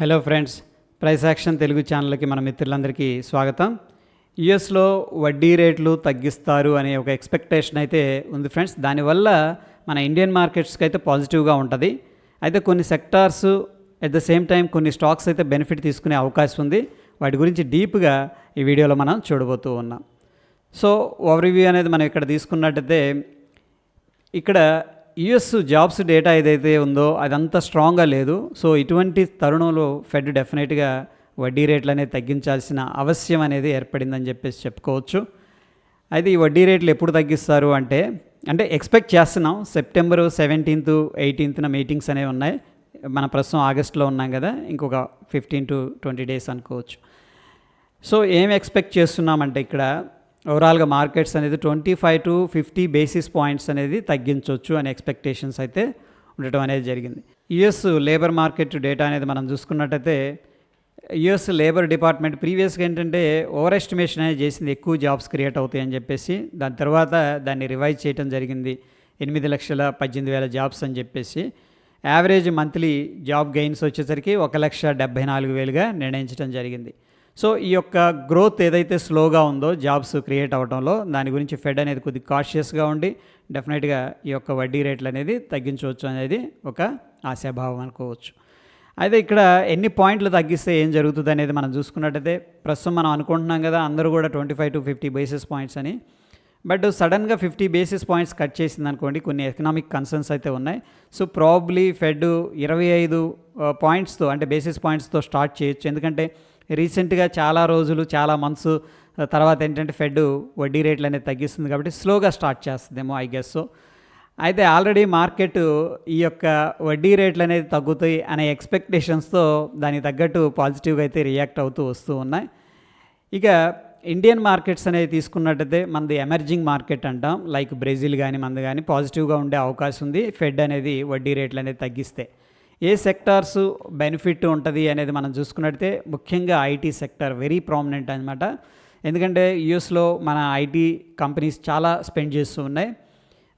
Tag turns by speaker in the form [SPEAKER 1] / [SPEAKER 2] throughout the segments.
[SPEAKER 1] Hello friends price action Telugu ఛానల్కి మన మిత్రులందరికీ స్వాగతం. యుఎస్లో వడ్డీ రేట్లు తగ్గిస్తారు అనే ఒక ఎక్స్పెక్టేషన్ అయితే ఉంది ఫ్రెండ్స్ దానివల్ల మన ఇండియన్ మార్కెట్స్కి అయితే పాజిటివ్గా ఉంటుంది. అయితే కొన్ని sectors at the same time కొన్ని స్టాక్స్ అయితే బెనిఫిట్ తీసుకునే అవకాశం ఉంది. వాటి గురించి డీప్గా ఈ వీడియోలో మనం చూడబోతూ ఉన్నాం. సో ఓవర్వ్యూ అనేది మనం ఇక్కడ తీసుకున్నట్టయితే ఇక్కడ యుఎస్ జాబ్స్ డేటా ఏదైతే ఉందో అదంతా స్ట్రాంగ్గా లేదు. సో ఇటువంటి తరుణంలో ఫెడ్ డెఫినెట్గా వడ్డీ రేట్లు అనేది తగ్గించాల్సిన అవసరం అనేది ఏర్పడిందని చెప్పేసి చెప్పుకోవచ్చు. అయితే ఈ వడ్డీ రేట్లు ఎప్పుడు తగ్గిస్తారు అంటే అంటే ఎక్స్పెక్ట్ చేస్తున్నాం. సెప్టెంబర్ సెవెంటీన్త్ ఎయిటీన్త్న మీటింగ్స్ అనేవి ఉన్నాయి. మన ప్రస్తుతం ఆగస్ట్లో ఉన్నాం కదా ఇంకొక ఫిఫ్టీన్ టు ట్వంటీ డేస్ అనుకోవచ్చు. సో ఏం ఎక్స్పెక్ట్ చేస్తున్నామంటే ఇక్కడ ఓవరాల్గా మార్కెట్స్ అనేది twenty five to fifty basis points అనేది తగ్గించవచ్చు అనే ఎక్స్పెక్టేషన్స్ అయితే ఉండటం అనేది జరిగింది. యుఎస్ లేబర్ మార్కెట్ డేటా అనేది మనం చూసుకున్నట్టయితే యుఎస్ లేబర్ డిపార్ట్మెంట్ ప్రీవియస్గా ఏంటంటే ఓవర్ ఎస్టిమేషన్ అనేది చేసింది ఎక్కువ జాబ్స్ క్రియేట్ అవుతాయని చెప్పేసి దాని తర్వాత దాన్ని రివైజ్ చేయడం జరిగింది ఎనిమిది లక్షల పద్దెనిమిది వేల జాబ్స్ అని చెప్పేసి. యావరేజ్ మంత్లీ జాబ్ గెయిన్స్ వచ్చేసరికి ఒక లక్ష డెబ్బై నాలుగు వేలుగా నిర్ణయించడం జరిగింది. సో ఈ యొక్క గ్రోత్ ఏదైతే స్లోగా ఉందో జాబ్స్ క్రియేట్ అవడంలో దాని గురించి ఫెడ్ అనేది కొద్దిగా కాషియస్గా ఉండి డెఫినెట్గా ఈ యొక్క వడ్డీ రేట్లు అనేది తగ్గించవచ్చు అనేది ఒక ఆశాభావం అనుకోవచ్చు. అయితే ఇక్కడ ఎన్ని పాయింట్లు తగ్గిస్తే ఏం జరుగుతుంది అనేది మనం చూసుకున్నట్టయితే ప్రస్తుతం మనం అనుకుంటున్నాం కదా అందరూ కూడా twenty five to fifty basis points అని. బట్ సడన్గా ఫిఫ్టీ బేసిస్ పాయింట్స్ కట్ చేసింది అనుకోండి కొన్ని ఎకనామిక్ కన్సర్న్స్ అయితే ఉన్నాయి. సో ప్రాబ్లీ ఫెడ్ ఇరవై ఐదు పాయింట్స్తో అంటే బేసిస్ పాయింట్స్తో స్టార్ట్ చేయొచ్చు. ఎందుకంటే రీసెంట్గా చాలా రోజులు చాలా మంత్స్ తర్వాత ఏంటంటే ఫెడ్ వడ్డీ రేట్లు అనేది తగ్గిస్తుంది కాబట్టి స్లోగా స్టార్ట్ చేస్తుందేమో ఐ గెస్ సో. అయితే ఆల్రెడీ మార్కెట్ ఈ యొక్క వడ్డీ రేట్లు అనేది తగ్గుతాయి అనే ఎక్స్పెక్టేషన్స్తో దానికి తగ్గట్టు పాజిటివ్గా అయితే రియాక్ట్ అవుతూ వస్తూ ఉన్నాయి. ఇక ఇండియన్ మార్కెట్స్ అనేవి తీసుకున్నట్టయితే మనది ఎమర్జింగ్ మార్కెట్ అంటాం. లైక్ బ్రెజిల్ కానీ మనది కానీ పాజిటివ్గా ఉండే అవకాశం ఉంది. ఫెడ్ అనేది వడ్డీ రేట్లు అనేది తగ్గిస్తే. ఏ సెక్టార్స్ బెనిఫిట్ ఉంటుంది అనేది మనం చూసుకున్నట్టయితే ముఖ్యంగా ఐటీ సెక్టర్ వెరీ ప్రామినెంట్ అనమాట ఎందుకంటే యూఎస్లో మన ఐటీ కంపెనీస్ చాలా స్పెండ్ చేస్తూ ఉన్నాయి.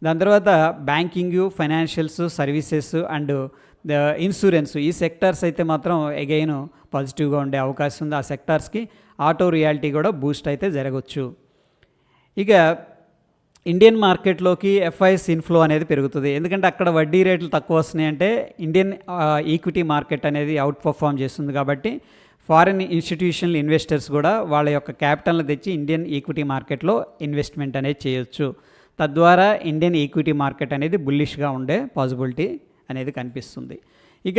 [SPEAKER 1] దాని తర్వాత banking financials services and insurance ఈ సెక్టార్స్ అయితే మాత్రం ఎగైన్ పాజిటివ్గా ఉండే అవకాశం ఉంది. ఆ సెక్టార్స్కి ఆటో రియాలిటీ కూడా బూస్ట్ అయితే జరగవచ్చు ఇక ఇండియన్ మార్కెట్లోకి ఎఫ్ఐఎస్ ఇన్ఫ్లో అనేది పెరుగుతుంది. ఎందుకంటే అక్కడ వడ్డీ రేట్లు తక్కువ వస్తున్నాయి అంటే ఇండియన్ ఈక్విటీ మార్కెట్ అనేది అవుట్ పర్ఫామ్ చేస్తుంది కాబట్టి ఫారిన్ ఇన్స్టిట్యూషనల్ ఇన్వెస్టర్స్ కూడా వాళ్ళ యొక్క క్యాపిటల్ని తెచ్చి ఇండియన్ ఈక్విటీ మార్కెట్లో ఇన్వెస్ట్మెంట్ అనేది చేయొచ్చు. తద్వారా ఇండియన్ ఈక్విటీ మార్కెట్ అనేది బుల్లిష్గా ఉండే పాసిబిలిటీ అనేది కనిపిస్తుంది. ఇక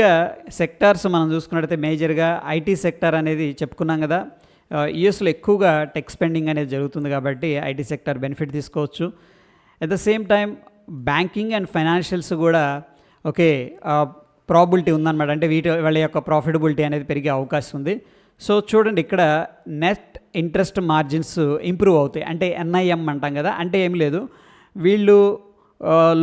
[SPEAKER 1] సెక్టార్స్ మనం చూసుకున్నట్టయితే మేజర్గా ఐటీ సెక్టార్ అనేది చెప్పుకున్నాం కదా యుఎస్లో ఎక్కువగా టెక్ స్పెండింగ్ అనేది జరుగుతుంది కాబట్టి ఐటీ సెక్టార్ బెనిఫిట్ తీసుకోవచ్చు. At the same time banking and financials కూడా ఓకే ప్రాబిలిటీ ఉందన్నమాట. అంటే వీటి వాళ్ళ యొక్క ప్రాఫిటబిలిటీ అనేది పెరిగే అవకాశం ఉంది. సో చూడండి ఇక్కడ నెట్ ఇంట్రెస్ట్ మార్జిన్స్ ఇంప్రూవ్ అవుతాయి. అంటే ఎన్ఐఎం అంటాం కదా అంటే ఏం లేదు. వీళ్ళు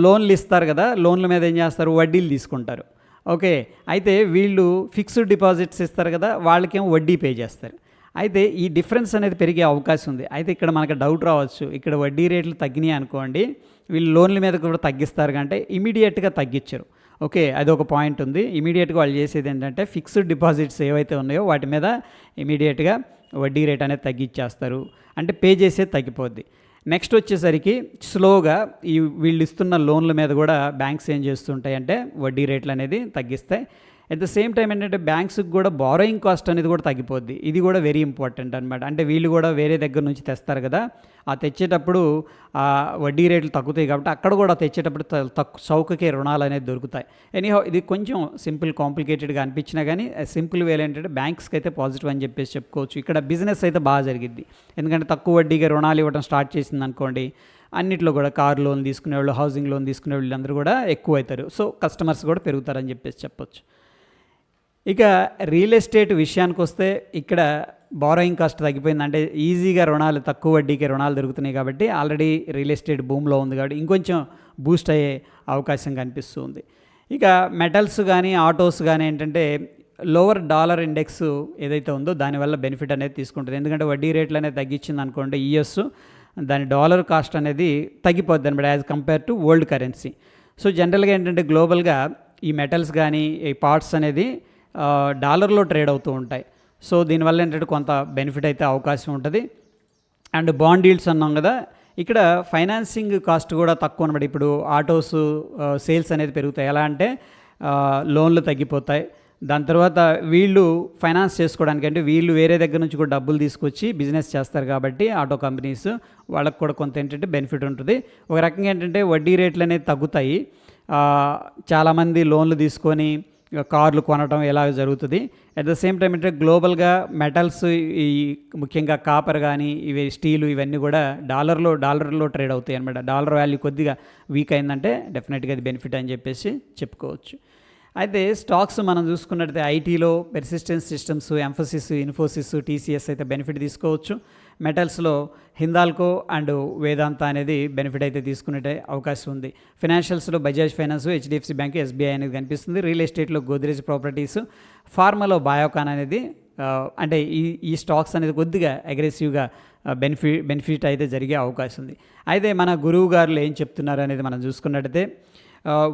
[SPEAKER 1] లోన్లు ఇస్తారు కదా లోన్ల మీద ఏం చేస్తారు? వడ్డీలు తీసుకుంటారు. ఓకే అయితే వీళ్ళు ఫిక్స్డ్ డిపాజిట్స్ ఇస్తారు కదా వాళ్ళకేం వడ్డీ పే చేస్తారు. అయితే ఈ డిఫరెన్స్ అనేది పెరిగే అవకాశం ఉంది. అయితే ఇక్కడ మనకు డౌట్ రావచ్చు. ఇక్కడ వడ్డీ రేట్లు తగ్గినాయి అనుకోండి వీళ్ళు లోన్ల మీద కూడా తగ్గిస్తారు కంటే ఇమీడియట్గా తగ్గించరు. ఓకే అది ఒక పాయింట్ ఉంది. ఇమీడియట్గా వాళ్ళు చేసేది ఏంటంటే ఫిక్స్డ్ డిపాజిట్స్ ఏవైతే ఉన్నాయో వాటి మీద ఇమీడియట్గా వడ్డీ రేట్ అనేది తగ్గించేస్తారు. అంటే పే చేసేది తగ్గిపోద్ది. నెక్స్ట్ వచ్చేసరికి స్లోగా ఈ వీళ్ళు ఇస్తున్న లోన్ల మీద కూడా బ్యాంక్స్ ఏం చేస్తుంటాయంటే వడ్డీ రేట్లు అనేది తగ్గిస్తాయి. అట్ ద సేమ్ టైం ఏంటంటే బ్యాంక్స్కి కూడా బారోయింగ్ కాస్ట్ అనేది కూడా తగ్గిపోద్ది. ఇది కూడా వెరీ ఇంపార్టెంట్ అనమాట అంటే వీళ్ళు కూడా వేరే దగ్గర నుంచి తెస్తారు కదా. ఆ తెచ్చేటప్పుడు ఆ వడ్డీ రేట్లు తగ్గుతాయి కాబట్టి అక్కడ కూడా తెచ్చేటప్పుడు తక్కువ చౌకకే రుణాలు అనేది దొరుకుతాయి. ఎనీహౌ ఇది కొంచెం సింపుల్ కాంప్లికేటెడ్గా అనిపించినా కానీ సింపుల్ వేలు ఏంటంటే బ్యాంక్స్కి అయితే పాజిటివ్ అని చెప్పేసి చెప్పుకోవచ్చు. ఇక్కడ బిజినెస్ అయితే బాగా జరిగింది ఎందుకంటే తక్కువ వడ్డీగా రుణాలు ఇవ్వడం స్టార్ట్ చేసింది అనుకోండి అన్నిట్లో కూడా కార్ లోన్ తీసుకునే వాళ్ళు హౌసింగ్ లోన్ తీసుకునే వాళ్ళందరూ కూడా ఎక్కువ అవుతారు. సో కస్టమర్స్ కూడా పెరుగుతారని చెప్పేసి చెప్పొచ్చు. ఇక రియల్ ఎస్టేట్ విషయానికి వస్తే ఇక్కడ బారోయింగ్ కాస్ట్ తగ్గిపోయింది. అంటే ఈజీగా రుణాలు తక్కువ వడ్డీకి రుణాలు దొరుకుతున్నాయి కాబట్టి ఆల్రెడీ రియల్ ఎస్టేట్ భూమిలో ఉంది కాబట్టి ఇంకొంచెం బూస్ట్ అయ్యే అవకాశం కనిపిస్తుంది. ఇక మెటల్స్ కానీ ఆటోస్ కానీ ఏంటంటే లోవర్ డాలర్ ఇండెక్స్ ఏదైతే ఉందో దానివల్ల బెనిఫిట్ అనేది తీసుకుంటుంది. ఎందుకంటే వడ్డీ రేట్లు అనేది తగ్గించింది అనుకోండి ఈఎస్ దాని డాలర్ కాస్ట్ అనేది తగ్గిపోద్ది అనమాట as compare to world currency so జనరల్గా ఏంటంటే గ్లోబల్గా ఈ మెటల్స్ కానీ ఈ పార్ట్స్ అనేది డాలర్లో ట్రేడ్ అవుతూ ఉంటాయి. సో దీనివల్ల ఏంటంటే కొంత బెనిఫిట్ అయితే అవకాశం ఉంటుంది. అండ్ బాండ్ డీల్స్ అన్నాం కదా ఇక్కడ ఫైనాన్సింగ్ కాస్ట్ కూడా తక్కువ అనమాట ఇప్పుడు ఆటోస్ సేల్స్ అనేది పెరుగుతాయి. ఎలా అంటే లోన్లు తగ్గిపోతాయి. దాని తర్వాత వీళ్ళు ఫైనాన్స్ చేసుకోవడానికి అంటే వీళ్ళు వేరే దగ్గర నుంచి కూడా డబ్బులు తీసుకొచ్చి బిజినెస్ చేస్తారు కాబట్టి ఆటో కంపెనీస్ వాళ్ళకి కూడా కొంత ఏంటంటే బెనిఫిట్ ఉంటుంది. ఒక రకంగా ఏంటంటే వడ్డీ రేట్లు అనేది తగ్గుతాయి. చాలామంది లోన్లు తీసుకొని కార్లు కొనడం ఎలా జరుగుతుంది. అట్ ద సేమ్ టైం అంటే గ్లోబల్గా మెటల్స్ ఈ ముఖ్యంగా కాపర్ కానీ ఇవి స్టీలు ఇవన్నీ కూడా డాలర్లో డాలర్లో ట్రేడ్ అవుతాయి అనమాట డాలర్ వాల్యూ కొద్దిగా వీక్ అయిందంటే డెఫినెట్గా అది బెనిఫిట్ అని చెప్పేసి చెప్పుకోవచ్చు. అయితే స్టాక్స్ మనం చూసుకున్నట్టయితే ఐటీలో Persistent Systems Mphasis Infosys TCS అయితే బెనిఫిట్ తీసుకోవచ్చు. మెటల్స్లో హిందాల్కో అండ్ వేదాంత అనేది బెనిఫిట్ అయితే తీసుకునే అవకాశం ఉంది. ఫినాన్షియల్స్లో Bajaj Finance HDFC Bank SBI అనేది కనిపిస్తుంది. రియల్ ఎస్టేట్లో గోద్రేజ్ ప్రాపర్టీస్ ఫార్మాలో బయోకాన్ అనేది అంటే ఈ ఈ స్టాక్స్ అనేది కొద్దిగా అగ్రెసివ్గా బెనిఫిట్ బెనిఫిట్ అయితే జరిగే అవకాశం ఉంది. అయితే మన గురువు గారులు ఏం చెప్తున్నారు అనేది మనం చూసుకున్నట్టయితే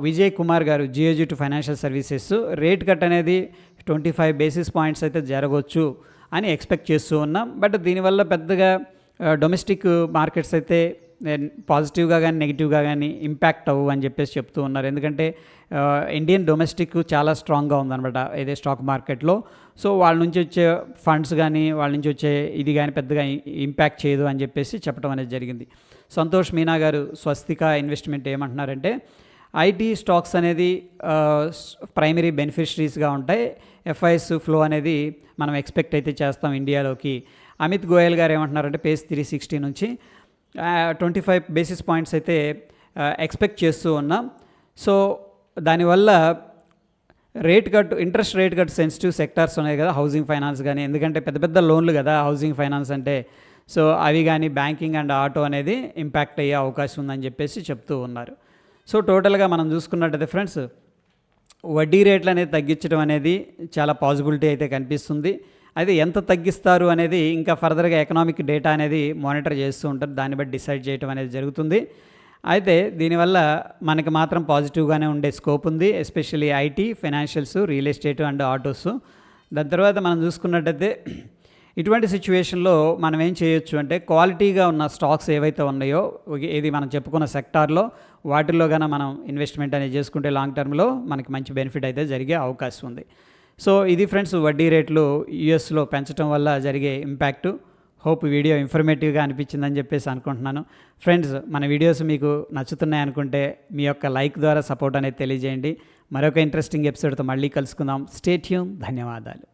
[SPEAKER 1] Vijay Kumar garu Geojit financial services rate cut అనేది ట్వంటీ ఫైవ్ బేసిస్ పాయింట్స్ అయితే జరగవచ్చు అని ఎక్స్పెక్ట్ చేస్తూ ఉన్నాం. బట్ దీనివల్ల పెద్దగా డొమెస్టిక్ మార్కెట్స్ అయితే పాజిటివ్గా కానీ నెగిటివ్గా కానీ ఇంపాక్ట్ అవ్వు అని చెప్పేసి చెప్తూ ఉన్నారు. ఎందుకంటే ఇండియన్ డొమెస్టిక్ చాలా స్ట్రాంగ్గా ఉందన్నమాట ఇదే స్టాక్ మార్కెట్లో సో వాళ్ళ నుంచి వచ్చే ఫండ్స్ కానీ వాళ్ళ నుంచి వచ్చే ఇది కానీ పెద్దగా ఇంపాక్ట్ చేయదు అని చెప్పేసి చెప్పడం అనేది జరిగింది. సంతోష్ మీనా గారు స్వస్తిక ఇన్వెస్ట్మెంట్ ఏమంటున్నారంటే ఐటీ స్టాక్స్ అనేది ప్రైమరీ బెనిఫిషరీస్గా ఉంటాయి. ఎఫ్ఐఎస్ ఫ్లో అనేది మనం ఎక్స్పెక్ట్ అయితే చేస్తాం ఇండియాలోకి. అమిత్ గోయల్ గారు ఏమంటున్నారంటే పేజ్ త్రీ సిక్స్టీ నుంచి ట్వంటీ ఫైవ్ బేసిస్ పాయింట్స్ అయితే ఎక్స్పెక్ట్ చేస్తూ ఉన్నాం. సో దానివల్ల rate cut interest rate cut sensitive sectors ఉన్నాయి కదా హౌసింగ్ ఫైనాన్స్ కానీ ఎందుకంటే పెద్ద పెద్ద లోన్లు కదా హౌసింగ్ ఫైనాన్స్ అంటే. సో అవి కానీ బ్యాంకింగ్ అండ్ ఆటో అనేది ఇంపాక్ట్ అయ్యే అవకాశం ఉందని చెప్పేసి చెప్తూ ఉన్నారు. సో టోటల్గా మనం చూసుకున్నట్టయితే ఫ్రెండ్స్ వడ్డీ రేట్లు అనేది తగ్గించడం అనేది చాలా పాసిబిలిటీ అయితే కనిపిస్తుంది. అయితే ఎంత తగ్గిస్తారు అనేది ఇంకా ఫర్దర్గా ఎకనామిక్ డేటా అనేది మానిటర్ చేస్తూ ఉంటారు. దాన్ని బట్టి డిసైడ్ చేయడం అనేది జరుగుతుంది. అయితే దీనివల్ల మనకి మాత్రం పాజిటివ్గానే ఉండే స్కోప్ ఉంది especially IT financials real estate and autos. దాని తర్వాత మనం చూసుకున్నట్టయితే ఇటువంటి సిచ్యువేషన్లో మనం ఏం చేయొచ్చు అంటే క్వాలిటీగా ఉన్న స్టాక్స్ ఏవైతే ఉన్నాయో ఏది ఇది మనం చెప్పుకున్న సెక్టార్లో వాటిల్లో కన్నా మనం ఇన్వెస్ట్మెంట్ అనేది చేసుకుంటే లాంగ్ టర్మ్లో మనకి మంచి బెనిఫిట్ అయితే జరిగే అవకాశం ఉంది. సో ఇది ఫ్రెండ్స్ వడ్డీ రేట్లు యూఎస్లో పెంచడం వల్ల జరిగే ఇంపాక్టు. హోప్ వీడియో ఇన్ఫర్మేటివ్గా అనిపించిందని చెప్పేసి అనుకుంటున్నాను. ఫ్రెండ్స్ మన వీడియోస్ మీకు నచ్చుతున్నాయి అనుకుంటే మీ యొక్క లైక్ ద్వారా సపోర్ట్ అనేది తెలియజేయండి. మరొక ఇంట్రెస్టింగ్ ఎపిసోడ్తో మళ్ళీ కలుసుకుందాం. స్టేట్యూమ్ ధన్యవాదాలు.